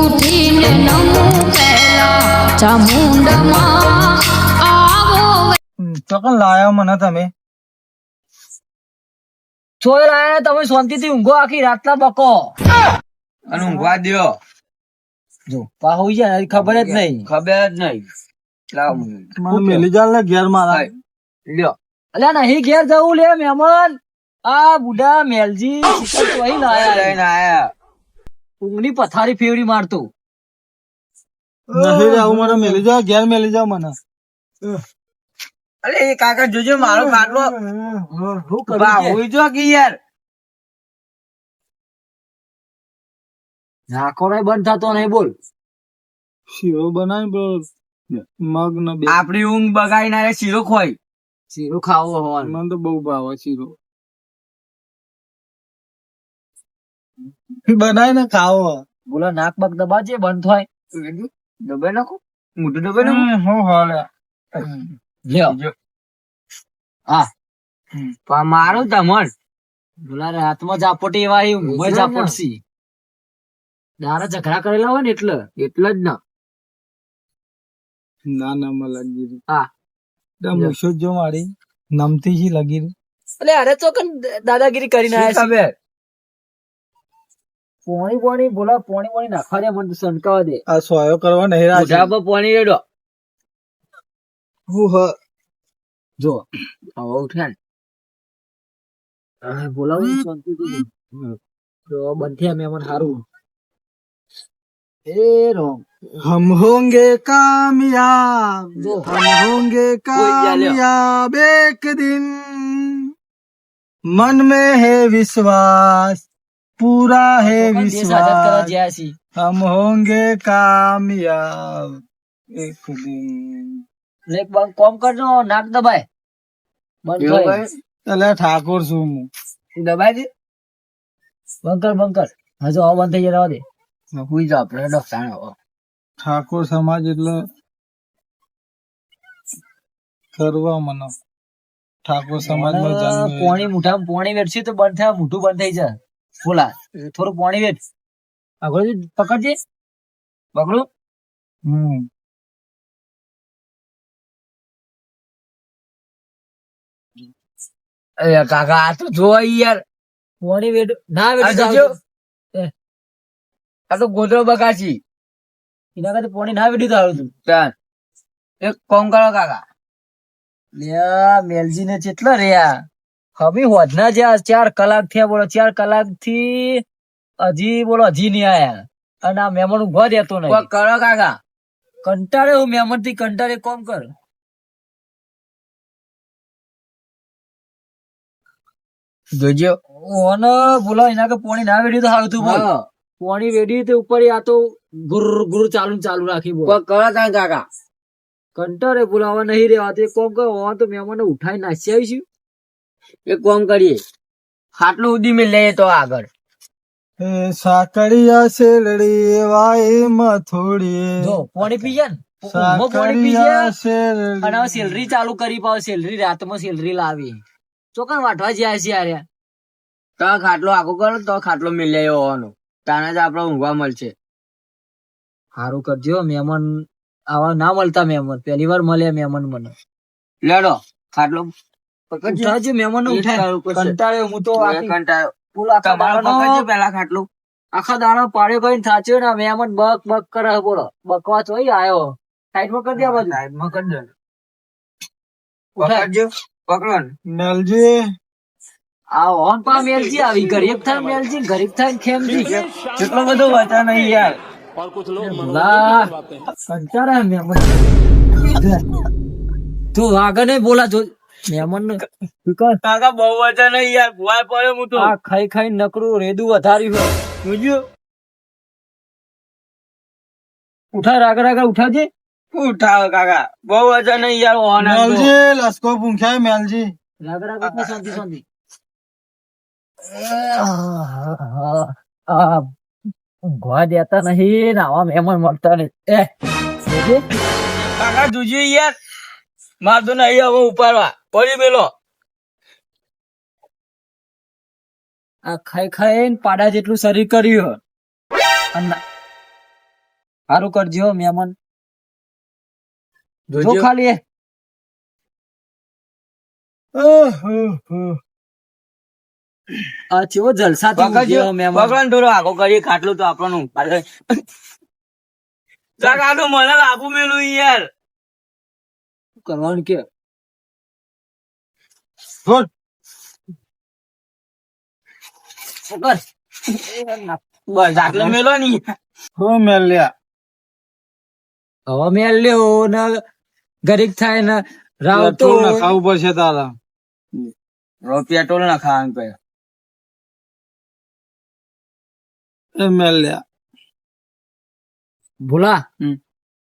ઉઠીને નમું પહેલા ચામુંડમાં આવો ચોકન લાયો મને તમે. સોય લાયા તમે શાંતિથી ઊંઘો આખી રાતના બકો. અને ઊંઘવા દયો. જો પા હોઈ જાય ખબર જ નહીં. ખબર જ નહીં. લાવ મેલી જાલ ને ઘેર મારા. લ્યો. અલ્યા નહીં ઘેર જવું લે મહેમાન. આ બુઢા મેલજી તો લાયા. લઈને આયા. ઊંઘની પથારી ફેવડી મારતું. નહીં રહેવું મને મેલી જાવ ઘેર મેલી જાવ મને. અરે એ કાકા જોજો મારો ખાટલો બા જો કે યાર. ઝાકોરાય બંધ થતો નહીં બોલ. શીરો બનાવી બોલ મગ ને બે. આપડી ઊંઘ બગાડી ના શીરો ખોઈ શીરો ખાવો હોવાનું મને તો બહુ ભાવે શીરો. બનાવી ને ખાવો. બોલો નાક બાક દબાજે બંધ થાય. દબાઈ નાખો? મોઢું દબાઈ નાખો? હું હાલે. લ્યો. હા. પણ મારું તમણ બોલા રાતમાં જાપોટી એવા અહીં ઊંઘમાં એટલે જ ને. ઝાપટસી દારા ઝઘડા કરેલા હોય ને એટલે એટલે જ ના. ના ના મને લાગી રહી. હા. મૂછો જો મારી નમતી હી લાગી રહી. અરે અરે તો કન દાદાગીરી કરીને આયા છે? પોણી પોણી બોલા પોણી પોણી નાખવા દે મને તો સનકાવા દે આ સોયો કરવા નહીં મોઢા રાજી પર પાણી રેડો હું હ જો હવે ઉઠે ને હવે બોલાવું ને શાંતિથી બોલ. તો બંધ થયા મહેમાન હારું એ રોમ हम होंगे कामयाब જો हम होंगे जा लियो। कामयाब एक दिन मन में है विश्वास पूरा है દેશ આઝાદ કરવા विश्वास જ્યાં છીએ हम होंगे कामयाब एक दिन એટલે એક બંધ કોમ કરજો નાક દબાય બંધ એવું થાય એટલે ઠાકોર છું હું ભાઈ દબાઈ દે બંધ કર બંધ કર હજુ હવે બંધ થઈ જવા દે હુઈ જાઓ આપણે ડોક્ટર હવે ઠાકોર સમાજ એટલે કરવા મને ઠાકોર સમાજમાં જન્મ પોણી મુઠામાં પોણી વેચશે તો બંધ થાય મોઢું બંધ થઈ જાય બોલા થોડું પાણી વેચ. આગળ પકડજે. પકડો. હમ. અરે કાકા આ તો જો યાર. પોણી વેડ ના વેડ આ તો ગોદરો બકાશી એના કરતા પોણી ના વેડ્યું તો તું. ચાલ. એક કોમ કરો કાકા. લે મેલજી ને ચેટલા રહ્યા. હમી હોજના જ્યાં ચાર કલાક થયા બોલો ચાર કલાકથી હજી બોલો હજી નહીં આયા. અને આ મહેમાન ઊભો રહેતો નહીં. કરો કાકા? કંટાળે હું મહેમાનથી કંટાળે કોમ કર? જોજો. ઓને બોલો એના કે પોણી ના વેડી તો હાલ તું બોલ. પોણી વેડી તે ઉપર આ તો ગુર ગુર ચાલુ ચાલુ રાખી બોલ. કરો કાકા? કંટાળે બોલાવા નહીં રહેવા તે કોમ કર હવે તો મહેમાન ઉઠાઈ નાસી આવીશું. એક કોમ કરીએ ખાટલું ઉડી મેં લઈએ તો આગળ. સાકરિયા શેરડી વાય મથોડી જો પોણી પી જાય ને? પોણી પી સાકરિયા અને સેલરી ચાલુ કરી પાવ સેલરી રાતમાં સેલરી લાવી. ચોકન વાટવા જ્યાં છે યાર? તો ખાટલો આખો કરો તો ખાટલો મેં લઈ હોવાનો તાને જ આપણે ઊંઘવા મળશે. સારું કરજો મહેમાન આવા ના મળતા મહેમાન. પહેલી વાર મળ્યા મહેમાન મને. લેડો ખાટલો ઉઠાવજો મહેમાન એ ઉઠાય. કરવું હું તો કંટાળ્યો. ફૂલ આખા તમારે દાડાનો- પકડજો પેલા ખાટલું. આખા દાડો પાડ્યો કઈ થાચ્યો ને મહેમાન બક બક કરે છે, બોલો. બકવાસ હોય આયો. સાઈડમાં કરી દે આ સાઈડમાં કરી દો. પકડજો. પકડો મેલજી. આ ઓન પા મેલજી આવી ગરીબ થાય મેલજી ગરીબ થાય ખેમજી કેટલો બધો વચા નહીં યાર. લા, કંટાળે મહેમાન. તું આગળ નહીં બોલા જો મહેમાન ને કાકા બહુ વજન નહીં યાર ભુવાય પડ્યો હું તો. આ ખાઈ ખાઈ નકરું રેદું વધાર્યું હોય સમજ્યો? ઉઠા રાગ આગળ ઉઠાજે. ઉઠાવો કાકા? બહુ વજન નહીં યાર ઓન. મેલજી લસકો પૂંખ્યા મેલજી. રાગ ઉઠો, શાંતિ શાંતિ. આ ઊંઘવા દેતા નહીં આવા મહેમાન મળતા નહીં. કાકા જુજી યાર. માર તો નહીં હવે ઉપાડવા. પડી મેલો આ ખાઈ ખાઈ પાડા જેટલું શરીર કર્યું સારું કરજો મહેમાન. જો ખાલી. આ ચેવો જલસા પકડજો. પકડો ને થોડો આગો કરીએ ખાટલું તો આપણું મને લાભું મેલું યાર. કરવાનું કે? છોડ. પકડ બસ આટલો મેલો ની હો મેલ્યા હવે મેલ લ્યો ને થાય ને રાવ તો નખાવું પડશે તારા. પેટ્રોલ ના ખાવાનું પે મેલ્યા ભૂલા? હમ.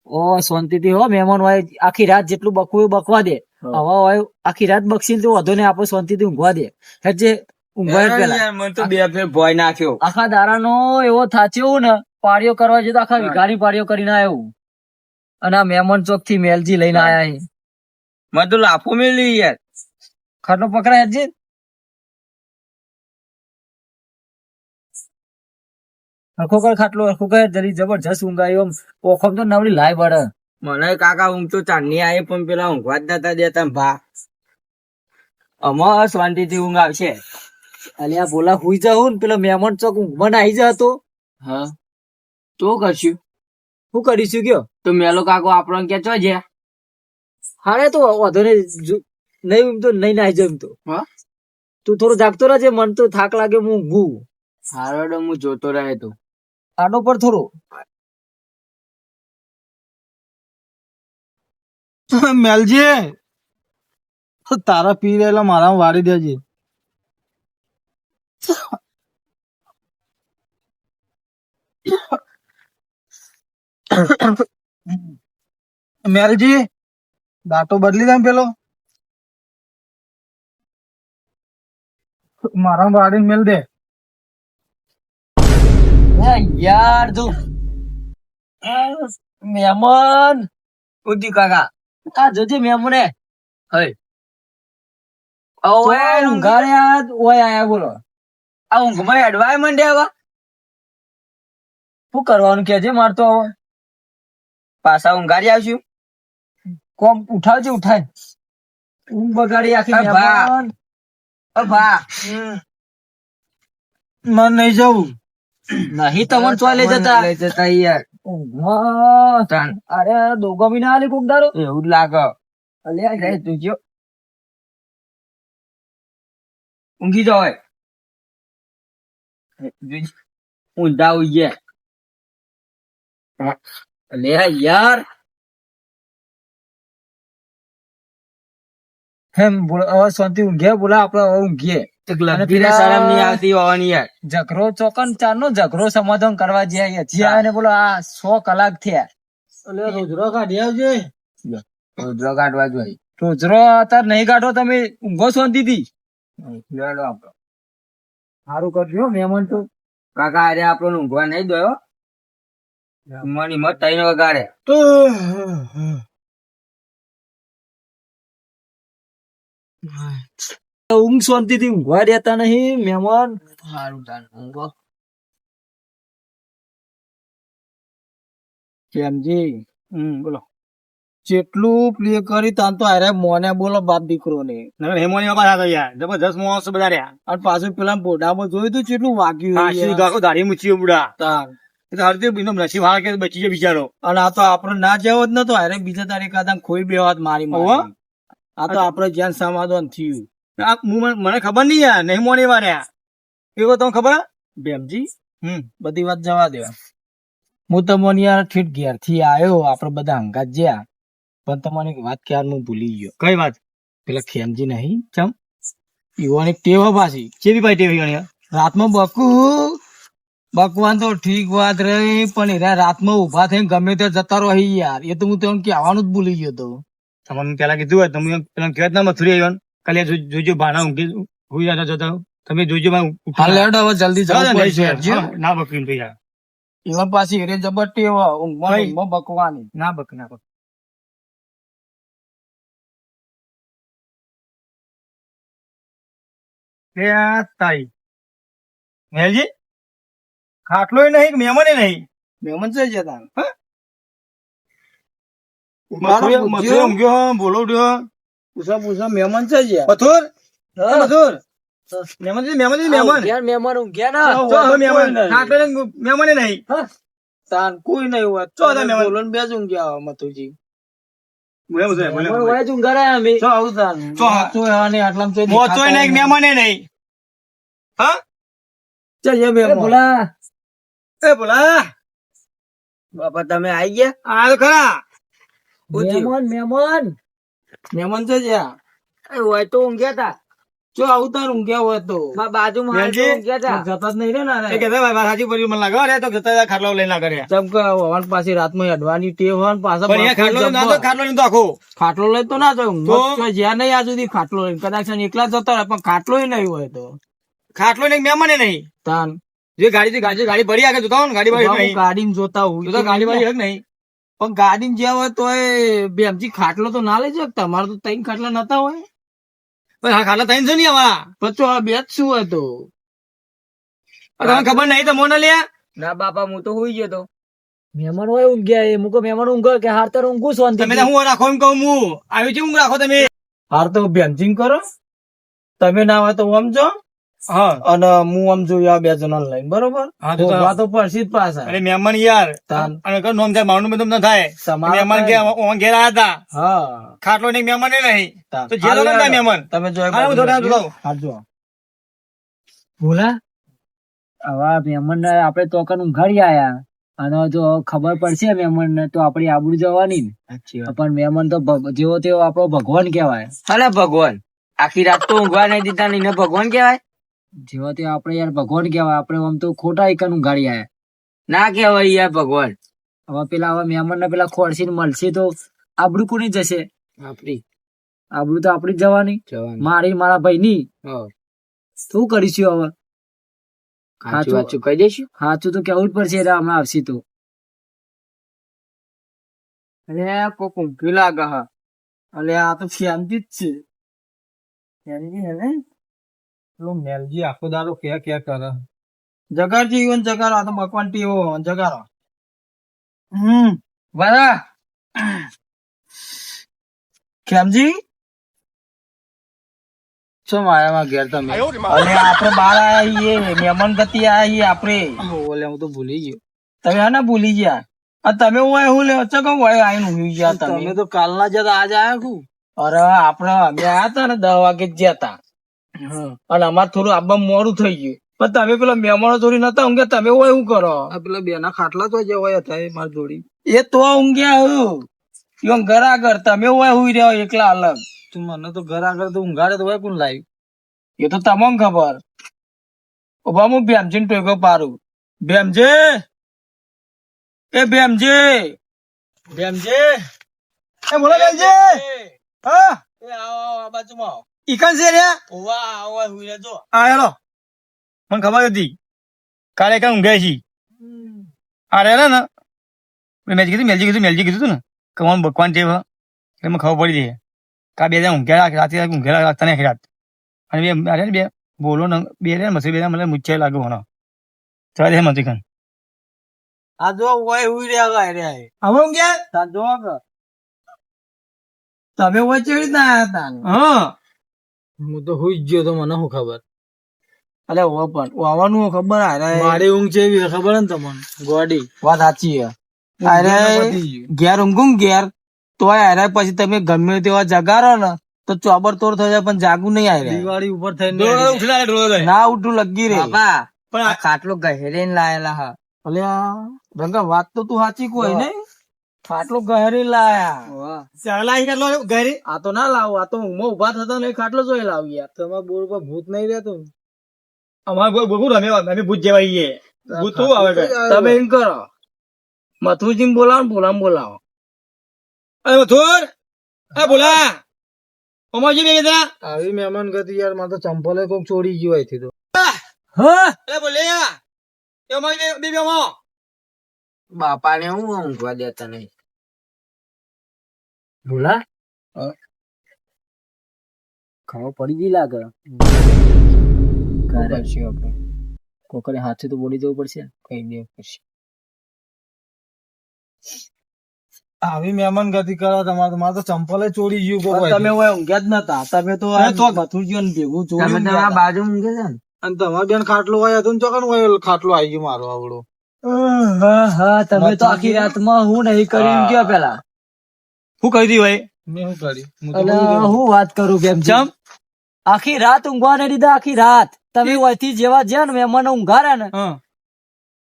ઓ શાંતિથી હો મહેમાન હોય આખી રાત જેટલું બકવું બકવા દે. હવા હોય આખી રાત બક્ષી તો વધુ ને આપણે શાંતિથી ઊંઘવા દે. હેજે ઊંઘવા પેલા. મને તો બે ફેર ભોય નાખ્યો. આખા દારાનો એવો થાચ્યો ને પાડીઓ કરવા જતો આખા વિઘાની પાડીઓ કરીને આવ્યો અને આ મહેમાન ચોકથી મેલજી લઈને આયા મને તો લાફો મેળવી યાર. ખાટલો પકડાય હેજી હરખો કર ખાટલો હરખો જરી જબરજસ્ત ઊંઘ આવી ઓખમ તો નવડી લાય બળ. મને કાકા ઊંઘ તો ચાંદની આવી પણ પેલા ઊંઘવા જ નતા દેતા ને ભા. અમાર શાંતિથી ઊંઘ આવશે. અલ્યા બોલા હુઈ જાઉં ને પેલો મહેમાન ચોક ઊંઘમાં આવી જતો. હા. તો કરશું. શું કરીશું કયો? તો મેલો કાકો આપણો કે ચો છે હારે તો વધો નહીં નહીં ઊંઘ તો નહીં નાઈ જાઉં તો હા? તું થોડો જાગતો રહેજે મન તો થાક લાગે હું ઊંઘું. હારો હું જોતો રહે તો. આનો પર થોડું. મેલજી. તારા પી રહેલા મારા વાળી દેજે. મેલજી, દાંતો બદલી દે પેલો. મારા વાળી મેલ દે. યાર જો આ મહેમાન ઉઠી કાકા આ જોજે મહેમાને હઈ ઓય ઊંઘાડ્યા ઓય આયા બોલો આ ઊંઘમાં અડવાય મંડે આવા શું કરવાનું કે છે મારતો હવે પાછા ઊંઘારી આવશું કોમ ઉઠાવજે ઉઠાય ઊંઘ બગાડી આખી ભા બા. મહેમાન ઓ ભા મને નહીં જવું નહીં તમને ચોય લઈ જતા. લઈ જતા યાર. અરે દોગો બી ના આલી કોક દારો. એવું જ લાગે. અલ્યા જાય તું જો. ઊંઘી જાવ ઊંધા ઉઈએ લે યાર. હેમ બોલો શાંતિ ઊંઘે? બોલા આપડે હવે ઊંઘીએ. ચોકન ચાર નો સમાધાન કરવા જ્યાં હજી આવે બોલો આ સો કલાક થયા. રોજરો કાઢી આવજે. રુદ્ર કાઢવા જોઈએ રોજરો અત્યારે નહીં કાઢો તમે ઊંઘો સારું કરજો મહેમાન તો. કાકા અરે આપણો ઊંઘવા નહીં દોયો. મની મત તઈને વગાડે. ઊંઘ શાંતિ થી ઊંઘવા દેતા નહીં મહેમાન. સારું તાન ઊંઘો. કેમજી હમ બોલો. જેટલું પ્લે કરી તાન તો અરે મોને બોલો બાપ દીકરો ને નગર હેમોની બાપા હતા યાર જબરદસ્ત મોસ બધા રહ્યા અને પાછું પેલા બોડામાં જોયું તું કેટલું વાગ્યું હા યાર. ગાકો દાઢી મૂચી બુડા. તાર. એ તો બીનો નસીબ હાર કે બચી જાય બિચારો. અને આ તો આપણે ના જવો જ નતો અરે બીજા તારીખ આદમ ખોઈ બે વાત મારી આ તો આપણે જ્યાં સમાધાન થયું. આ મને- ખબર નહીં યાર નહીં મોની વાર્યા એવો તમને ખબર? બેમજી હમ. બધી વાત જવા દેવા હું તમને યાર ઠીક ઘેરથી આવ્યો આપડે બધા હંગાત જ્યાં. પણ તમને એક વાત ક્યાર હું ભૂલી ગયો. કઈ વાત? પેલા ખેમજી નહીં ચમ? યુવાની ટેવ પાછી. કેવી ભાઈ ટેવી ગણી? રાતમાં બકુ બકવાન તો ઠીક વાત રહી પણ એરા રાતમાં ઊભા થઈને ગમે તે જતા રહી યાર. એ તો હું તમને કહેવાનું જ ભૂલી ગયો તો. તમને પેલા કીધું હોય તમે પેલા કહેવાત ના મથુરી આવ્યો. કાલે જોજો ભાણા ઊંઘી હું જતા જતા. તમે જોજો હાલ લેડો હવે જલ્દી જાવ ને, બકરીને ભાઈ યાર. એમાં પાછી એરે જબરટી ઊંઘમાં ઊંઘમાં બકવાની. ના બક ના બક. તાઈ. મેલજી? ખાટલોય નહીં મહેમાને નહીં? મહેમાન છે જતા મથુર મથુર ઊંઘ્યો બોલો ઉઠ્યો. પૂછા પૂછા મહેમાન છે જ. યાર. મથુર મથુર મહેમાન છે મહેમાન છે મહેમાન. યાર મહેમાન ઊંઘ્યા ના. મહેમાન. ઠાકરે મહેમાન નહીં. મહેમાને તાન કોઈ નહીં હોય. ચો મહેમાન. બોલો બે જ ઊંઘ્યા મથુરજી. મહેમાન મહેમાને મહેમાન. બાપા તમે આઈ ગયા? તો ખરા. મહેમાન મહેમાન છે જ્યાં. એ હોય તો ઊંઘ્યા તા. જો આવું તાર ઊંઘ્યા હોય તો. મારા હાલ તો ઊંઘ્યા તા. જતા જ નહીં રે ના એ રે. ભાઈ સાચી પડી મને લાગે. અરે તો જતા ખાટલો લઈને ના કર્યા જેમ કે હવાન પાછી રાતમાં અડવાની ટેવ હોય ને પાછા પણ ખાટલો ના તો ખાટલો નહીં તો આખો. ખાટલો લઈ તો ના જાઉં તો? જ્યાં નહીં આ સુધી ખાટલો લઈને. કદાચ એકલા જતા રહે પણ ખાટલો નહીં હોય તો. ખાટલો નહીં મહેમાને નહીં. તાન. જે ગાડી થી ગાડી ગાડી ભરી આગળ જોતા હોય ને ગાડી નહીં. જોતા તો હોય ગાડી ભરી હક નહીં. પણ ગાડી જ્યાં હોય તો બેમજી ખાટલો તો ના લઈ જાવ તમારે તો ત્રણ ખાટલા નતા હોય. પણ હા ખાટલા તઈને છે ને આવા? પણ આ બે જ શું હતો તમને ખબર નહીં તો મોને લ્યા? ના બાપા હું તો હોઈ ગયો તો. મહેમાન હોય ઊંઘ્યા એ મુકો મહેમાન ઊંઘો કે હાર તાર ઊંઘું છું તમે હું રાખો એમ કહું હું. આવ્યું છે ઊંઘ રાખો તમે. હાર તો બેમજીંગ કરો. તમે ના હોય તો હા અને હું આમ જોયું આ બે જણા લઈને બરોબર? હા, તો તો- પડશે જ પાછા. અરે મહેમાન યાર. અને કઈ નોમ થાય મારું બધું ના થાય. મહેમાન કે. ઘેર આવ્યા હતા. હા. ખાટલો નહીં મહેમાન નહીં. તો જે લોકો થાય મહેમાન. તમે જો હા, હું. હાજો ભોલા આવા મહેમાન ને આપડે તોકન ઊંઘાડી આયા. અને જો ખબર પડશે મહેમાન ને તો આપડી આબરૂ જવાની ને. પણ મહેમાન તો જેવો તેવો આપણો ભગવાન કહેવાય. અરે ભગવાન. આખી રાત તો ઊંઘવા નહીં દીધા ને ભગવાન કહેવાય? જેવો તે આપણે યાર ભગવાન કહેવાય. આપણે આમ તો ખોટા એકન ઊંઘાડી આયા. ના કહેવાય યાર ભગવાન. હવે પેલા હવે મહેમાન ને પેલા ખોરશી મળશે તો આબડું કોની જશે? આપણી આબડું તો આપણી જવાની. મારી મારા ભાઈ ની શું કરીશું હવે? સાચું વાચું કહી દઈશું? સાચું તો કેવું જ પડશે એટલે હમણાં આવશે તો. અરે કોક ઊંઘી લાગે હા. અલે આ તો ફેમજી જ છે. ફેમજી હે ને? પેલો મેલજી આખો દારો કે કે કરે. જગાડજી ઈવન જગાડો આ તો ભગવાન ટીવો જગાડો. હમ બરા ખેમજી? શું માયામાં ઘેર તમે? અરે આપણે બાર આયા છીએ મહેમાન ગતિ આયા છીએ આપણે. બોલે હું તો ભૂલી ગયો. તમે હા ને ભૂલી ગયા? આ તમે હું હું લે ચકો હોય આઈને હું ગયા તમે. તો કાલના જતા આજ આયા છું અરે આપણે અમે આયા હતા ને દસ વાગે જ ગયા તા અને અમારે થોડું આબા મોડું થઈ ગયું. પણ તમે પેલા મહેમાનો જોડી નતા ઊંઘ્યા તમે હોય એવું કરો? પેલા બે ના ખાટલા તો જે હોય હતા એ મારી જોડી. એ તો ઊંઘ્યા હું. યો ઘર આગળ તમે હોય હુઈ રહ્યો એકલા અલગ. તું મને તો ઘર આગળ તો ઊંઘાડે તો હોય કોણ લાવ્યું એ તો તમને ખબર. ઊભા હું ભેમજી ટોકો પારું ભેમજે! એ ભેમજે! ભેમજે! એ બોલો ભેમજે! હા? એ આવો આ બાજુમાં આવો. ઈકન છે રે? ઓવા આવો હુઈ રહેજો આ હેલો. મને ખબર હતી. કાલે કામ ઊંઘે છે આ રે ને. મેં કીધું મેલજી કીધું મેલજી કીધું તું ને. કે મને ભગવાન છે એટલે મને ખબર પડી જાય કા બે જણા ઊંઘ્યા રાતે ઊંઘેલા રાખતા નહીં રાત. અને બે અરે બે બોલો ને બે રે મસી બે મને મુચ્છે લાગે મને. ચાલે છે મતી કન આ જો ઓય હુઈ રહ્યા રે. હવે ઊંઘ્યા? તા જો તમે ઓય હા. હું તો હુઈ ગયો તો મને શું ખબર? અલે ઓ પણ આવવાનું ખબર આ મારી ઊંઘ છે એવી ખબર ને તમને? ગોડી. વાત સાચી છે. અરે ઘેર ઊંઘું ઘેર તોય અરે પછી તમે ગમે તેવા જગારો ને તો ચોબર તોડ થઈ જાય પણ જાગું નહીં આવે. દિવાળી ઉપર થઈને ઉઠલા ના ઉઠું લગી રે બાપા પણ આ ખાટલો ગહેરે લાયેલા હા. અલ્યા રંગા વાત તો તું સાચી કોઈ ને ખાટલો ઘરે લાયા. ચાલા કેટલો ઘરે? આ તો ના લાવો આ તો ઊંઘમાં ઊભા થતા નહીં ખાટલો જોઈ લાવી યાર. તમારા બોર પર ભૂત નહીં રહેતું અમારે બોર બોર રમે અમે ભૂત જેવા છીએ. ભૂત શું આવે તમે એમ કરો. મથુરજી બોલાવો ને બોલાવો ને બોલાવો. અરે મથુર! એ બોલા ઓમાજી બે ગયા આવી મહેમાન ગતિ યાર મારે તો ચંપલે કોક ચોરી ગયું હોયથી તો. હા. બોલે એ ઓમાજી બે બે ઓમો બાપા ને હું ઊંઘવા દેતા નહીં. ભૂલા? ખબર પડી ગઈ લાગે. કરશું આપણે કોકરે હાથે તો બોલી જવું પડશે કઈ દેવું પડશે. આવી મહેમાન ગતિ કરો તમારે મારે તો ચંપલે ચોરી ગયું પણ તમે ઓય ઊંઘ્યા જ નતા. તમે તો આ તો- મથુરજીઓ ને ભેગું તમે તો આ બાજુ ઊંઘે છે ને? અને તમારે બેન ખાટલો હોય હતું ચોકન હોય ખાટલો આવી ગયો મારો આવડો. હા હા તમે તો આખી રાતમાં હું નહીં કર્યું કયો પેલા? શું કહી દી ભાઈ. મેં શું કર્યું હું વાત કરું કેમ ચમ. આખી રાત ઊંઘવા ને દીધા આખી રાત. તમે વહીથી જેવા જ્યાં ને મહેમાન ઊંઘાડ્યા ને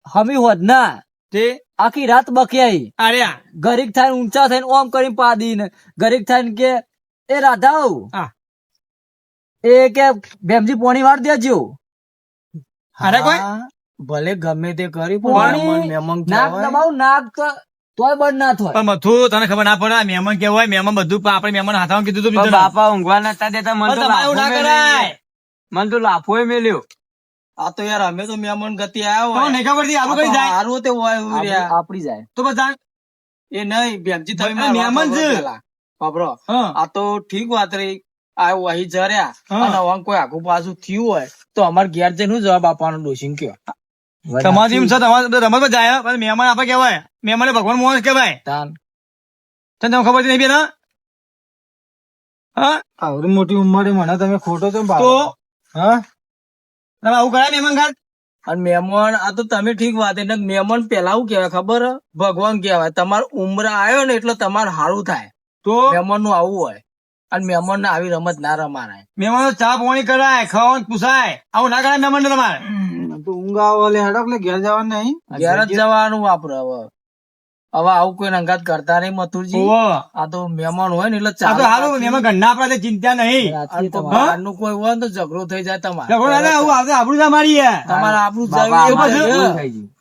હમી હોત ના. તે? આખી રાત બક્યાઈ. અરે ગરીક થાય ઊંચા થઈને ઓમ કરીને પાદી ને ગરીક થાય કે એ રાધાઉ હા. એ કે ભેમજી પોણી વાર દેજો. અરે કોઈ? હા, ભલે ગમે તે કરી પણ મહેમાન નાક કહેવાય. નાક તોય બંધ ના થાય. પણ મથુ તને ખબર ના પડે મહેમાન કેવું હોય મહેમાન બધું આપણે મહેમાન હાથમાં કીધું તું બીજું બાપા ઊંઘવા નતા દેતા મને તો ના લાફો કરાય. મને તો લાફો મેલ્યો. આ તો યાર અમે તો મહેમાન ગતિ આવ્યા હોય. નહીં ખબર આપણું કઈ જાય? હારું તે હોય આપડી- જાય. તો બધા એ નહીં તમે આ મારી મહેમાન છે. બાપરો આ તો ઠીક વાત રહી. આ વહી જર્યા. અને કોઈ આખું પાછું થયું હોય તો અમારે ઘેર જઈને શું જવાબ આપવાનો ડોશીને કયો? તમારી જેમ છે તમારે બધા જાય પણ મહેમાન આપણે કહેવાય મહેમાન ભગવાન મોહન કહેવાય. તને. તમે ખબર નહીં બેન હા? હા આવડી મોટી ઉંમરે મને તમે ખોટો છો તો? હા? તમે આવું કરાય મહેમાન ઘાટ? અને મહેમાન આ તો તમે ઠીક વાત એટલે મહેમાન પેલા શું કેવાય ખબર? ભગવાન કેવાય તમારો ઉમરા આવ્યો ને એટલે તમારે સારું થાય. તો? મહેમાનનું આવું હોય. અને મહેમાન ને આવી રમત ના રમાય મહેમાન ચા પાણી કરાય ખાવાનું પૂછાય. આવું ના કરાય મહેમાન તમારે. તો ઊંઘ આવો એટલે ઘેર જવાનું નહીં? ઘેર જ જવાનું વાપરે હવે. હવે આવું કોઈ અંગાત કરતા નહીં મથુરજી. આ તો મહેમાન હોય ને એટલે ચાલો. તો હારું મહેમાન ઘરના આપણા તે ચિંતા નહીં. બહારનું કોઈ હોય તો ઝઘડો થઈ જાય તમારે. આપણું ના મારી તમારે આપણું.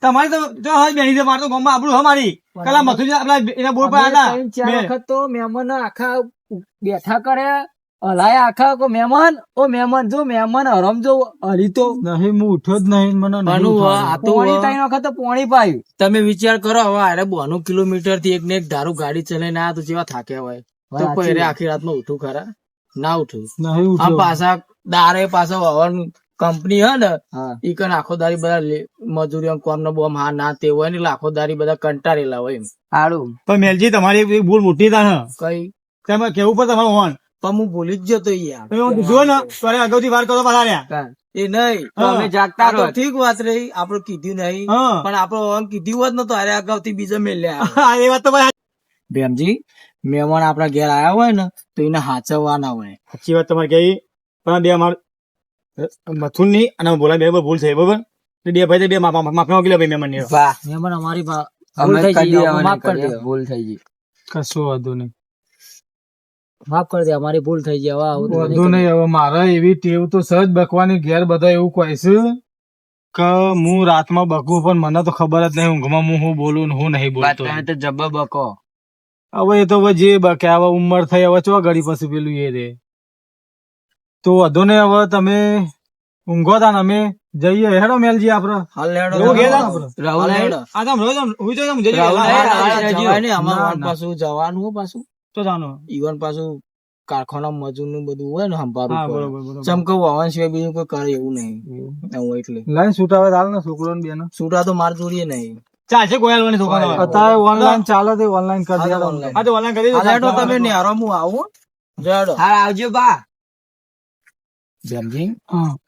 તમારી તો જો હા બેની મારે તો ગામમાં આપણું હા મારી. કલા મથુરજી આપણા એના બોર્ડ પર હતા. ચાર વખત તો મહેમાન આખા બેઠા કરે હલાયા આખા કો મહેમાન ઓ મહેમાન જો મહેમાન હરમ જો હરી તો નહીં હું ઉઠ્યો જ નહીં મને નહીં આ તો પોણી ત્રણ વખત પોણી પાયું. તમે વિચાર કરો હવે અરે બોનું કિલોમીટરથી એક ને એક ધારું ગાડી ચલાવીને ના તો જેવા થાક્યા હોય. તો પહેરે આખી રાતમાં ઉઠું ખરા? ના ઉઠું. નહીં આ પાછા દારે પાછા હવન કંપની હે ને ઈ કન આખો દારી બધા મજૂરી મજૂરીઓ કોમ નો બોમ હા ના તે હોય ને આખો દારી બધા કંટાળેલા હોય એમ. સારું પણ મેલજી તમારી એક ભૂલ મોટી તા ને કઈ? તમે કેવું પડે તમારું હોન. પણ હું ભૂલી જ જતો યાર. તમે ને તારે અગાઉથી વાર કરો પાછા રહ્યા એ નહીં તો અમે જાગતા તો રહો. ઠીક વાત રહી આપડે કીધું નહીં પણ આપડે આમ કીધું હોત નતો અરે અગાઉથી બીજા મેલ્યા એ વાત તો ભાઈ ભેમજી મહેમાન આપડા ઘેર આવ્યા હોય ને તો એને હાચવવાના હોય. સાચી વાત તમારે કહી. પણ બે અમાર મથુનની અને બોલા બે ભૂલ થઈ બરોબર? બે ભાઈ બે માફી માંગી લે ભાઈ મહેમાનની વાહ. મહેમાન અમારી થઈ ગઈ ભૂલ થઈ ગઈ કશું વાંધો નહીં. માફ કરી દે અમારી ભૂલ થઈ ગઈ હવે વાંધો નહીં હવે મારે એવી ટેવ તો સહજ બકવાની ઘેર બધા એવું કહે છે કે હું રાતમાં બકું પણ મને તો ખબર જ નહીં ઊંઘમાં હું હું બોલું ને હું નહીં બોલતો. તમે તો જબ્બર બકો. હવે એ તો હવે જે બકે હવે ઉંમર થઈ હવે ચો ઘડી પછી પેલું એ રે. તો વધુ ને હવે તમે ઊંઘો તા ને અમે જઈએ. હેડો મેલજી આપડે. હાલ હેડો. રાહુલ હેડો. આ તમ રોજ હું હુઈ જાઓ, આમ જઈ રાહુલ જાઓ. લેડો. આ- આ આ- જવાય નહીં, આમાં ના, વાન ના. પાછું જવાનું હો પાછું. તો જાણો. ઈવન પાછું કારખાના મજૂરનું બધું હોય ને સંભાળવું. ચમકવું વાવન સિવાય બીજું કોઈ કરે એવું નહીં. એવું. એટલે. લાઈન છૂટાવે હાલ ને છોકરો ને બેનો. છૂટા તો માર જોડીએ નહીં. ચાલશે કોઈ હાલવાની છોકરાને અત્યારે ઓનલાઈન ચાલે તે ઓનલાઈન કરી દેજો. હા, તો ઓનલાઈન કરી તમે નેરો હું આવું જડો હા આવજો બા.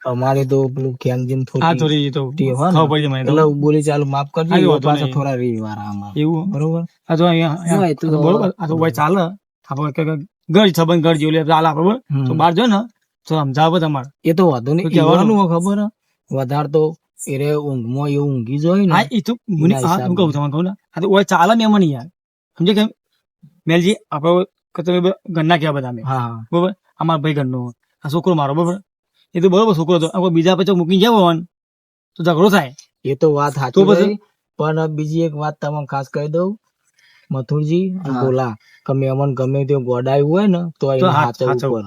અમારે તો પેલું ખેમજીમ હા, થોડી થોડી તો ટી હોય ને, ખબર પડી મને એટલે બોલી ચાલુ માફ કરજો એ પાછા થોડા રવિવાર આમાં. એવું? બરોબર? આ તો અહીંયા હા, એ અહીંયા- તો બરોબર. આ તો ભાઈ ચાલે. આપણે કંઈક ઘર સંબંધ ઘર જેવું લે ચાલે બરોબર? તો બહાર જો ને તો સમજાવો તમારે. એ તો વાંધો નહીં. કહેવાનું. હોય ખબર? વધાર તો એરે ઊંઘમાં એવું ઊંઘી જોઈ ને. એ તો મને હું કહું તમને કહું ને. આ તો ઓય ચાલે ને મને યાર. સમજે કે મેલજી આપણે તમે ઘરના કહેવા બધા મેં. બરોબર? અમારા ભાઈ ઘરનો આ છોકરો મારો બરોબર? એ તો બરોબર છોકરો હતો. આ કોઈ બીજા પછી મૂકી જાવ હોય તો ઝઘડો થાય. એ તો વાત સાચી પછી? પણ બીજી એક વાત તમને ખાસ કહી દઉં. મથુરજી બોલા કે મહેમાન ગમે તે ગોડાયું હોય ને તો એને હાચવવું.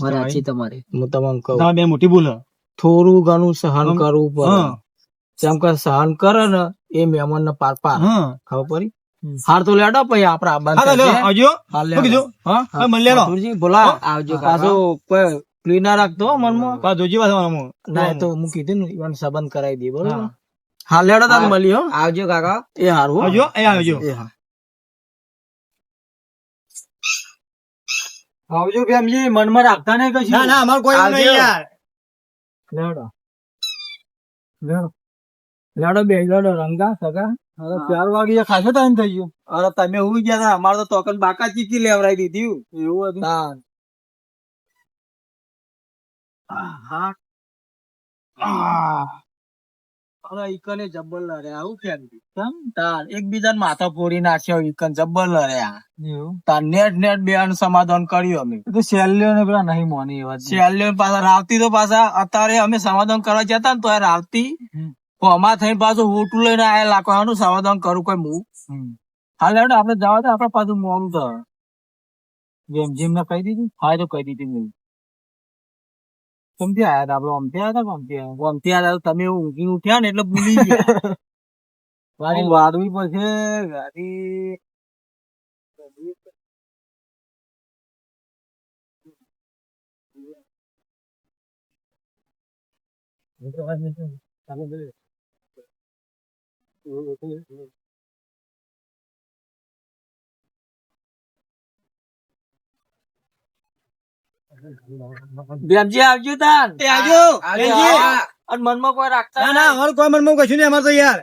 પડે સાચી તમારી. હું તમને કહું. બે મોટી ભૂલ થોડું ઘણું સહન. કરવું પડે. જેમ કે સહન કરે ને એ મહેમાન ને પાર પાર ખબર પડી? હાર તો લેડો પછી આપડા. આવજો. બોલા આવજો પાછો કોઈ ક્લીન ના રાખતો મનમાં. પાછો જોજી પાછો મારો ના એ તો હું કીધું ને ઈવન સંબંધ કરાવી દે બરોબર? હા. લેડો તાર મળી હો. આવજો કાકા. એ હારું આવજો એ આવજો. એ હા. આવજો ફેમિલી. મનમાં રાખતા નહીં કશું. ના ના અમાર કોઈ નહીં યાર. લેડો લેડો લેડો બે લેડો રંગા સગા અરે ચાર વાગે ખાસો ટાઈમ થઈ ગયો. અરે તમે હું ગયા હતા અમારે તો તોકન બાકા ચીકી લેવડાવી દીધી. એવું હતું. હા અરે ઈકને જબ્બર લડે આવું કેમ? કેમ? તાર એકબીજાને માથા ફોડી નાખ્યો ઈકન. જબ્બર લડ્યા તાર નેટ નેટ બે સમાધાન કર્યું અમે. તો શેલ્યો ને પેલા નહીં મોની એ શેલ્યો પાછા રાવતી તો પાછા અત્યારે અમે સમાધાન કરવા જતા ને તો એ રાવતી. હોમાં. થઈને પાછું હોટું લઈને આયા લાકવાનું સમાધાન કરું કોઈ હું હાલ લેડો આપડે જવા દે. આપડે પાછું મોડું તો. જેમ જેમ ને કહી દીધું. હા તો કહી દીધી મેં. સમજી આયા હતા આપડે અમથી આયા હતા કે અમથી આયા આમ ત્યાં તમે ઊંઘી ઉઠ્યા ને એટલે ભૂલી ગયા વારી વારવી પછી ગાડી બેનજી આવજો તાન તે આવજો. અને મનમાં કોઈ રાખતા ના ના હર કોઈ મનમાં કશું નહીં અમારે તો યાર.